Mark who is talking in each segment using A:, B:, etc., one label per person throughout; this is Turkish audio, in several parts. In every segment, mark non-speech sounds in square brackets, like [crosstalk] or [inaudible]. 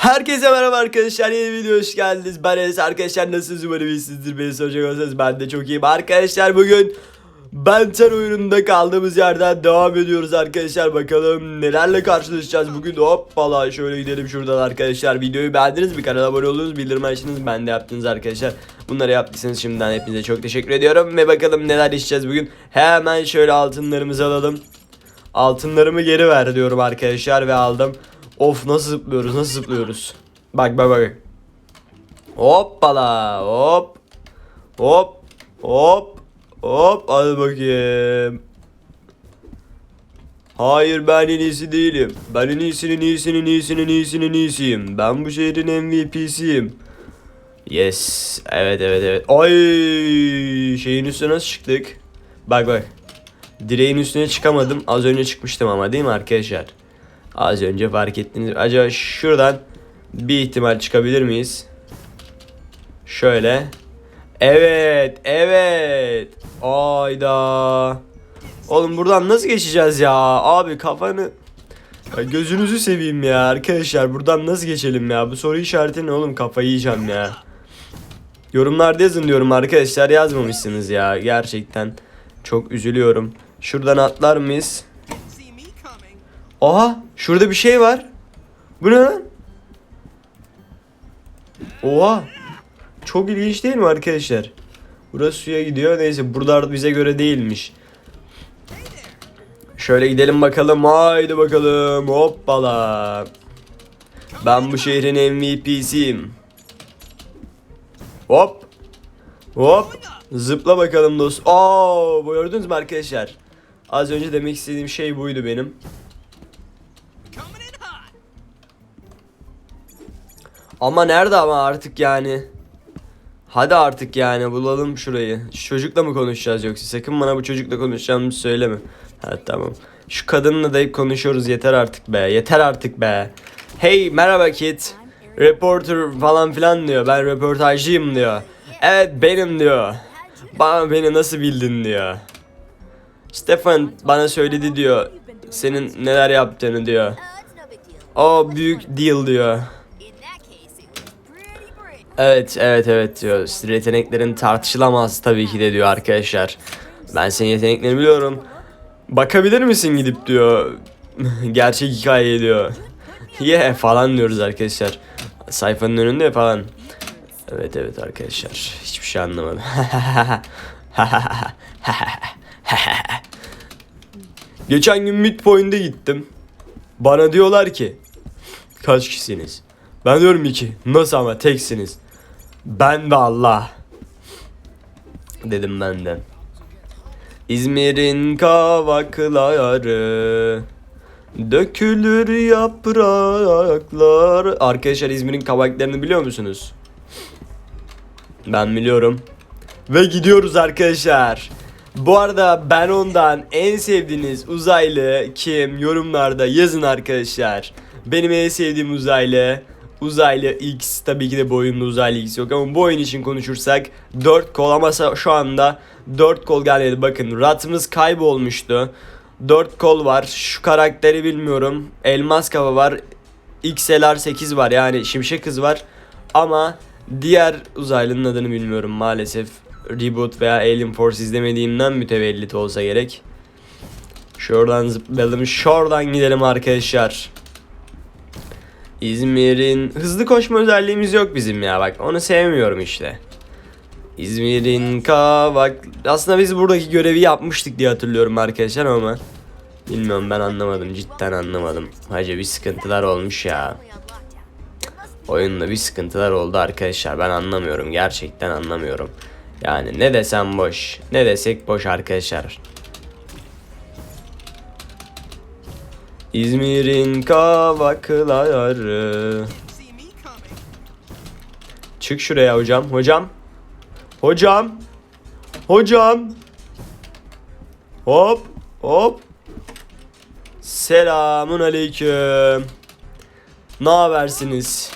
A: Herkese merhaba arkadaşlar yeni video hoş geldiniz. Ben Enes arkadaşlar nasılsınız umarım iyisinizdir. Beni soracak olsanız ben de çok iyiyim. Arkadaşlar bugün Benten oyununda kaldığımız yerden devam ediyoruz arkadaşlar. Bakalım nelerle karşılaşacağız bugün. Hoppala şöyle gidelim şuradan arkadaşlar. Videoyu beğendiniz mi? Kanala abone oldunuz, bildirim açtınız. Ben de yaptınız arkadaşlar. Bunları yaptıysanız şimdiden hepinize çok teşekkür ediyorum. Ve bakalım neler işleyeceğiz bugün. Hemen şöyle altınlarımızı alalım. Altınlarımı geri ver diyorum arkadaşlar ve aldım. Of nasıl zıplıyoruz nasıl zıplıyoruz. Bak bak bak. Hoppala hop. Hop. Hop. Hop hadi bakayım. Hayır ben en iyisi değilim. Ben en iyisinin iyisinin iyisinin iyisinin iyisiyim. Ben bu şehrin MVP'siyim. Yes. Evet evet evet. Ay şeyin üstüne nasıl çıktık? Bak bak. Direğin üstüne çıkamadım. Az önce çıkmıştım ama değil mi arkadaşlar? Az önce fark ettiniz. Acaba şuradan bir ihtimal çıkabilir miyiz? Şöyle. Evet, evet. Ayda. Oğlum buradan nasıl geçeceğiz ya? Abi kafanı ya gözünüzü seveyim ya arkadaşlar. Buradan nasıl geçelim ya? Bu soru işareti ne oğlum? Kafayı yiyeceğim ya. Yorumlarda yazın diyorum arkadaşlar. Yazmamışsınız ya. Gerçekten çok üzülüyorum. Şuradan atlar mıyız? Aha şurada bir şey var. Bu ne lan? Oha. Çok ilginç değil mi arkadaşlar? Burası suya gidiyor. Neyse buralar bize göre değilmiş. Şöyle gidelim bakalım. Haydi bakalım. Hoppala. Ben bu şehrin MVP'siyim. Hop. Hop. Zıpla bakalım dost. Oo, gördünüz mü arkadaşlar? Az önce demek istediğim şey buydu benim. Ama nerede ama artık yani? Hadi artık yani bulalım şurayı. Şu çocukla mı konuşacağız yoksa? Sakın bana bu çocukla konuşacağımızı söyleme. Ha tamam. Şu kadınla da hep konuşuyoruz yeter artık be. Yeter artık be. Hey merhaba kit. Reporter falan filan diyor. Ben röportajcıyım diyor. Evet benim diyor. Bana beni nasıl bildin diyor. Stefan bana söyledi diyor. Senin neler yaptığını diyor. O büyük deal diyor. Evet evet evet diyor. Yeteneklerin tartışılamaz tabii ki de diyor arkadaşlar. Ben senin yeteneklerini biliyorum. Bakabilir misin gidip diyor. [laughs] Gerçek hikaye diyor. [laughs] Yeah falan diyoruz arkadaşlar. Sayfanın önünde falan. Evet evet arkadaşlar. Hiçbir şey anlamadım. [laughs] Geçen gün Midpoint'e gittim. Bana diyorlar ki kaç kişisiniz? Ben diyorum iki. Nasıl ama teksiniz? Ben de Allah. Dedim ben de. İzmir'in kavakları Dökülür yapraklar Arkadaşlar İzmir'in kavaklarını biliyor musunuz? Ben biliyorum. Ve gidiyoruz arkadaşlar. Bu arada ben ondan en sevdiğiniz uzaylı kim yorumlarda yazın arkadaşlar. Benim en sevdiğim uzaylı uzaylı X tabii ki de bu uzaylı X yok ama bu oyun için konuşursak 4 kol ama şu anda 4 kol gelmedi. Bakın ratımız kaybolmuştu. 4 kol var. Şu karakteri bilmiyorum. Elmas kafa var. XLR 8 var yani şimşek kız var. Ama diğer uzaylının adını bilmiyorum maalesef. Reboot veya Alien Force izlemediğimden mütevellit olsa gerek. Şuradan zıplayalım. Şuradan gidelim arkadaşlar. İzmir'in hızlı koşma özelliğimiz yok bizim ya bak onu sevmiyorum işte. İzmir'in kavak aslında biz buradaki görevi yapmıştık diye hatırlıyorum arkadaşlar ama bilmiyorum ben anlamadım cidden anlamadım. Hacı bir sıkıntılar olmuş ya. Oyunda bir sıkıntılar oldu arkadaşlar. Ben anlamıyorum. Gerçekten anlamıyorum. Yani ne desem boş. Ne desek boş arkadaşlar. İzmir'in kavakları. Çık şuraya hocam. Hocam. Hocam. Hocam. Hop. Hop. Selamun aleyküm. Ne habersiniz?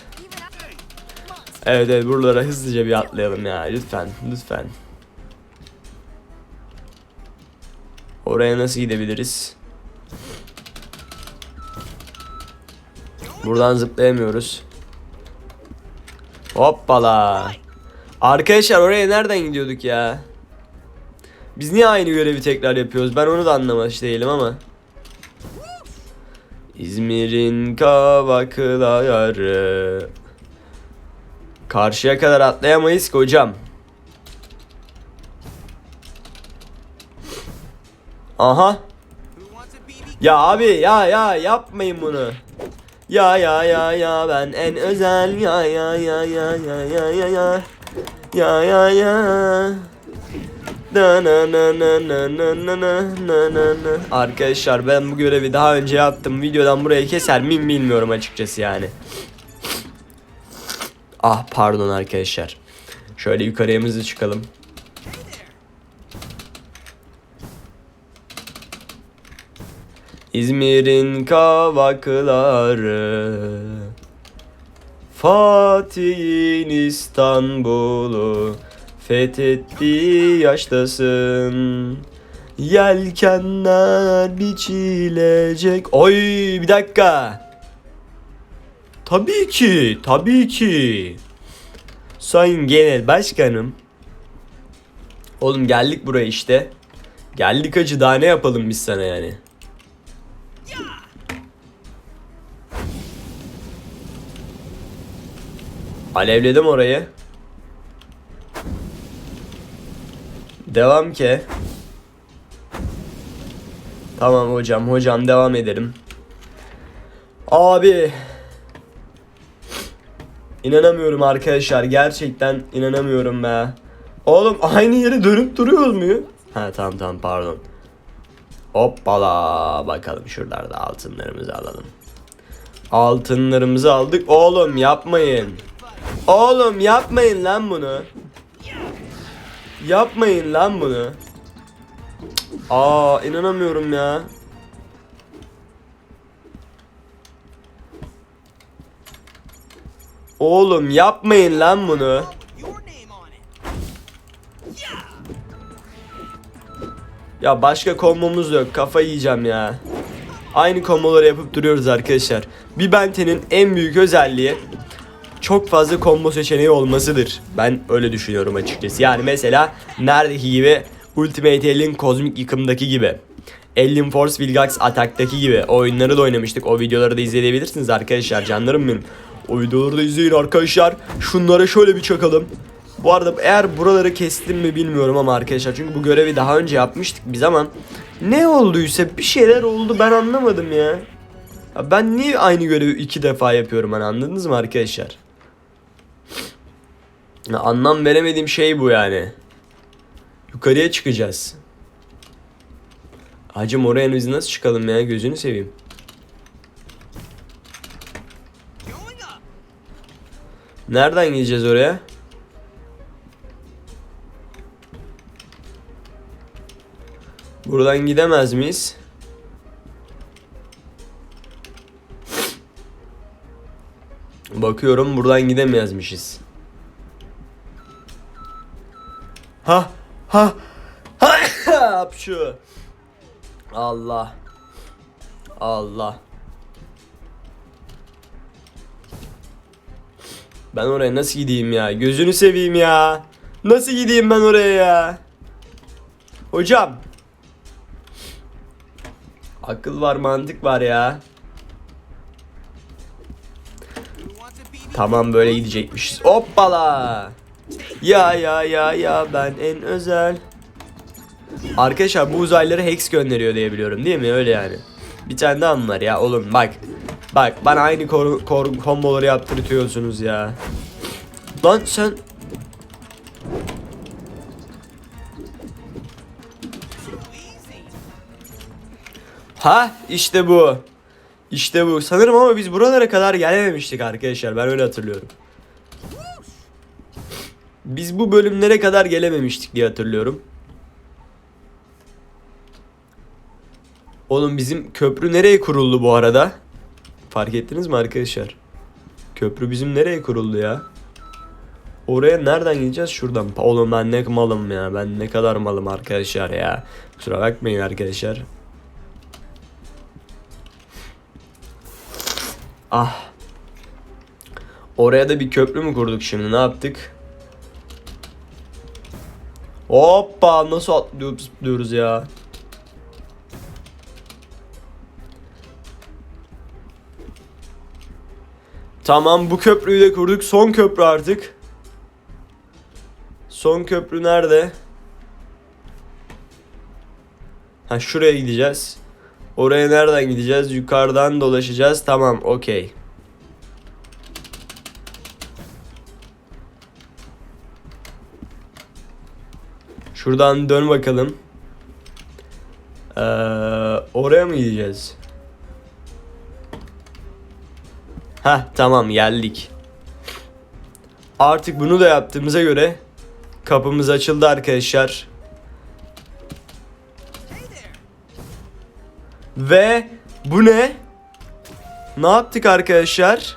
A: Evet evet buralara hızlıca bir atlayalım ya lütfen lütfen. Oraya nasıl gidebiliriz? Buradan zıplayamıyoruz. Hoppala. Arkadaşlar oraya nereden gidiyorduk ya? Biz niye aynı görevi tekrar yapıyoruz? Ben onu da anlamış değilim ama. İzmir'in kavakları. Karşıya kadar atlayamayız ki hocam. Aha. Ya abi ya ya yapmayın bunu. Ya ya ya ya ben en özel ya ya ya ya ya ya ya ya ya ya ya Na na na na na na na na na na. Arkadaşlar ben bu görevi daha önce yaptım. Videodan buraya keser miyim bilmiyorum açıkçası yani. Ah pardon arkadaşlar. Şöyle yukarıya çıkalım.
B: Hey there.
A: İzmir'in kavakları Fatih'in İstanbul'u Fethettiği yaştasın. Yelkenler biçilecek. Oy bir dakika. Tabii ki tabii ki. Sayın Genel Başkanım. Oğlum geldik buraya işte. Geldik acı daha ne yapalım biz sana yani Alevledim orayı. Devam ki. Tamam hocam, hocam devam edelim. Abi. İnanamıyorum arkadaşlar. Gerçekten inanamıyorum be. Oğlum aynı yere dönüp duruyoruz mu? Ha tamam tamam pardon. Hoppala bakalım şuralarda altınlarımızı alalım. Altınlarımızı aldık. Oğlum yapmayın. Oğlum yapmayın lan bunu. Yapmayın lan bunu. Aa inanamıyorum ya. Oğlum yapmayın lan bunu. Ya başka kombomuz yok. Kafa yiyeceğim ya. Aynı komboları yapıp duruyoruz arkadaşlar. Bir Bente'nin en büyük özelliği çok fazla combo seçeneği olmasıdır. Ben öyle düşünüyorum açıkçası. Yani mesela neredeki gibi Ultimate Alien Kozmik Yıkım'daki gibi. Alien Force Vilgax Attack'taki gibi. Oyunları da oynamıştık. O videoları da izleyebilirsiniz arkadaşlar. Canlarım benim. O videoları da izleyin arkadaşlar. Şunlara şöyle bir çakalım. Bu arada eğer buraları kestim mi bilmiyorum ama arkadaşlar çünkü bu görevi daha önce yapmıştık biz ama ne olduysa bir şeyler oldu ben anlamadım ya. Ya ben niye aynı görevi iki defa yapıyorum hani anladınız mı arkadaşlar? Anlam veremediğim şey bu yani. Yukarıya çıkacağız. Hacım oraya biz nasıl çıkalım ya gözünü seveyim. Nereden gideceğiz oraya? Buradan gidemez miyiz? Bakıyorum buradan gidemeyezmişiz. Ha ha ha [laughs] şu. Allah. Allah. Ben oraya nasıl gideyim ya? Gözünü seveyim ya. Nasıl gideyim ben oraya ya? Hocam. Akıl var, mantık var ya. Tamam böyle gidecekmişiz. Hoppala. Ya ya ya ya ben en özel. Arkadaşlar bu uzaylıları Hex gönderiyor diye biliyorum değil mi? Öyle yani. Bir tane daha mı var ya oğlum bak. Bak bana aynı komboları yaptırtıyorsunuz ya. Lan sen. Ha işte bu. İşte bu. Sanırım ama biz buralara kadar gelememiştik arkadaşlar. Ben öyle hatırlıyorum. Biz bu bölümlere kadar gelememiştik diye hatırlıyorum. Oğlum bizim köprü nereye kuruldu bu arada? Fark ettiniz mi arkadaşlar? Köprü bizim nereye kuruldu ya? Oraya nereden gideceğiz? Şuradan. Oğlum ben ne malım ya. Ben ne kadar malım arkadaşlar ya. Kusura bakmayın arkadaşlar. Ah. Oraya da bir köprü mü kurduk şimdi ne yaptık? Hoppa nasıl atlıyoruz zıplıyoruz ya. Tamam bu köprüyü de kurduk. Son köprü artık. Son köprü nerede? Ha şuraya gideceğiz. Oraya nereden gideceğiz? Yukarıdan dolaşacağız. Tamam, okey. Şuradan dön bakalım. Ee, oraya mı gideceğiz? Ha tamam geldik. Artık bunu da yaptığımıza göre kapımız açıldı arkadaşlar. Ve bu ne? Ne yaptık arkadaşlar?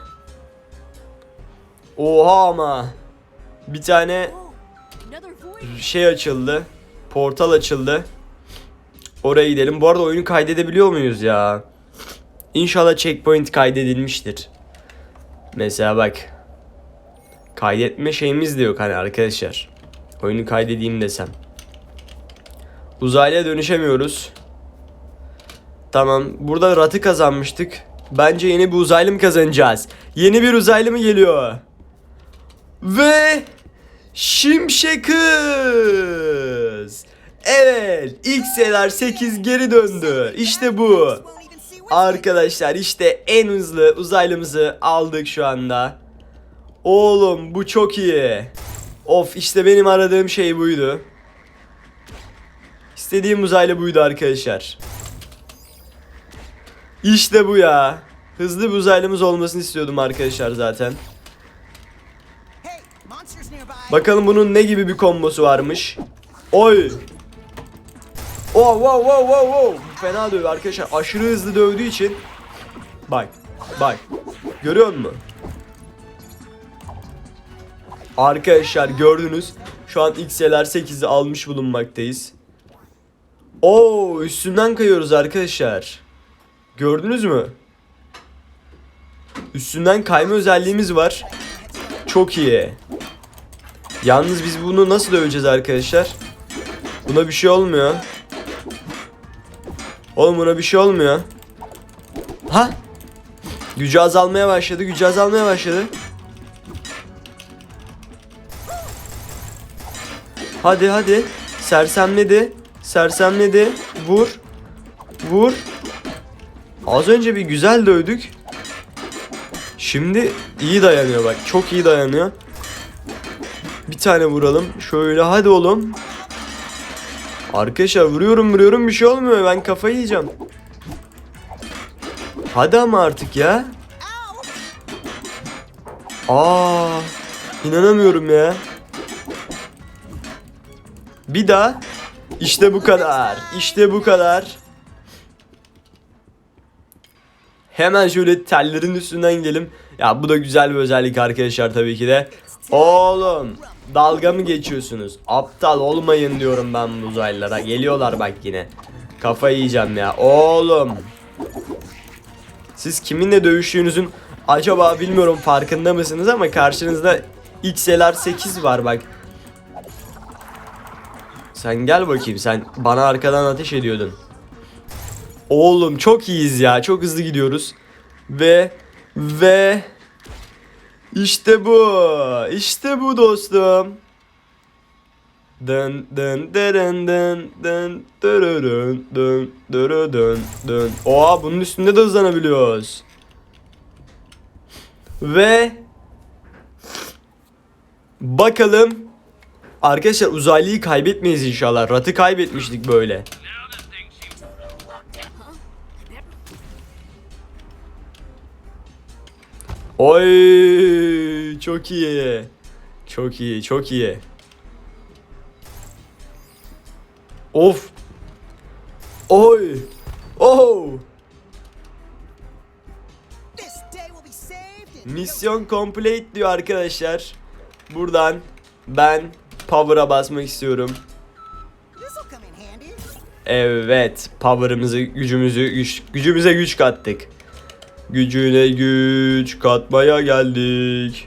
A: Oha ama. Bir tane. Şey açıldı. Portal açıldı. Oraya gidelim. Bu arada oyunu kaydedebiliyor muyuz ya? İnşallah checkpoint kaydedilmiştir. Mesela bak. Kaydetme şeyimiz de yok hani arkadaşlar. Oyunu kaydedeyim desem. Uzaylıya dönüşemiyoruz. Tamam. Burada ratı kazanmıştık. Bence yeni bir uzaylı mı kazanacağız? Yeni bir uzaylı mı geliyor? Ve Şimşek Kız. Evet, XLR 8 geri döndü. İşte bu. Arkadaşlar işte en hızlı uzaylımızı aldık şu anda. Oğlum bu çok iyi. Of işte benim aradığım şey buydu. İstediğim uzaylı buydu arkadaşlar. İşte bu ya. Hızlı bir uzaylımız olmasını istiyordum arkadaşlar zaten. Bakalım bunun ne gibi bir kombosu varmış. Oy. Oh wow wow wow wow. Fena dövüyor arkadaşlar. Aşırı hızlı dövdüğü için. Bak. Bak. Görüyor musun? Arkadaşlar gördünüz. Şu an XLR 8'i almış bulunmaktayız. Oo üstünden kayıyoruz arkadaşlar. Gördünüz mü? Üstünden kayma özelliğimiz var. Çok iyi. Yalnız biz bunu nasıl döveceğiz arkadaşlar? Buna bir şey olmuyor. Oğlum buna bir şey olmuyor. Ha? Gücü azalmaya başladı. Gücü azalmaya başladı. Hadi hadi. Sersemledi. Sersemledi. Vur. Vur. Az önce bir güzel dövdük. Şimdi iyi dayanıyor bak. Çok iyi dayanıyor. Bir tane vuralım. Şöyle hadi oğlum. Arkadaşlar vuruyorum vuruyorum bir şey olmuyor. Ben kafayı yiyeceğim. Hadi ama artık ya. Aa, inanamıyorum ya. Bir daha. İşte bu kadar. İşte bu kadar. Hemen şöyle tellerin üstünden gidelim. Ya bu da güzel bir özellik arkadaşlar tabii ki de. Oğlum dalga mı geçiyorsunuz? Aptal olmayın diyorum ben bu uzaylılara. Geliyorlar bak yine. Kafayı yiyeceğim ya. Oğlum. Siz kiminle dövüştüğünüzün acaba bilmiyorum farkında mısınız ama karşınızda XLR 8 var bak. Sen gel bakayım sen bana arkadan ateş ediyordun. Oğlum çok iyiyiz ya. Çok hızlı gidiyoruz. Ve ve işte bu. İşte bu dostum. Dın dın dırın dın dın dırırın dın dırı dın dın. Oha bunun üstünde de hızlanabiliyoruz. Ve bakalım Arkadaşlar uzaylıyı kaybetmeyiz inşallah. Ratı kaybetmiştik böyle. Oy çok iyi. Çok iyi, çok iyi. Of. Oy. Oh. Misyon complete diyor arkadaşlar. Buradan ben power'a basmak istiyorum. Evet, power'ımızı, gücümüzü, güç, gücümüze güç kattık. Gücüne güç katmaya geldik.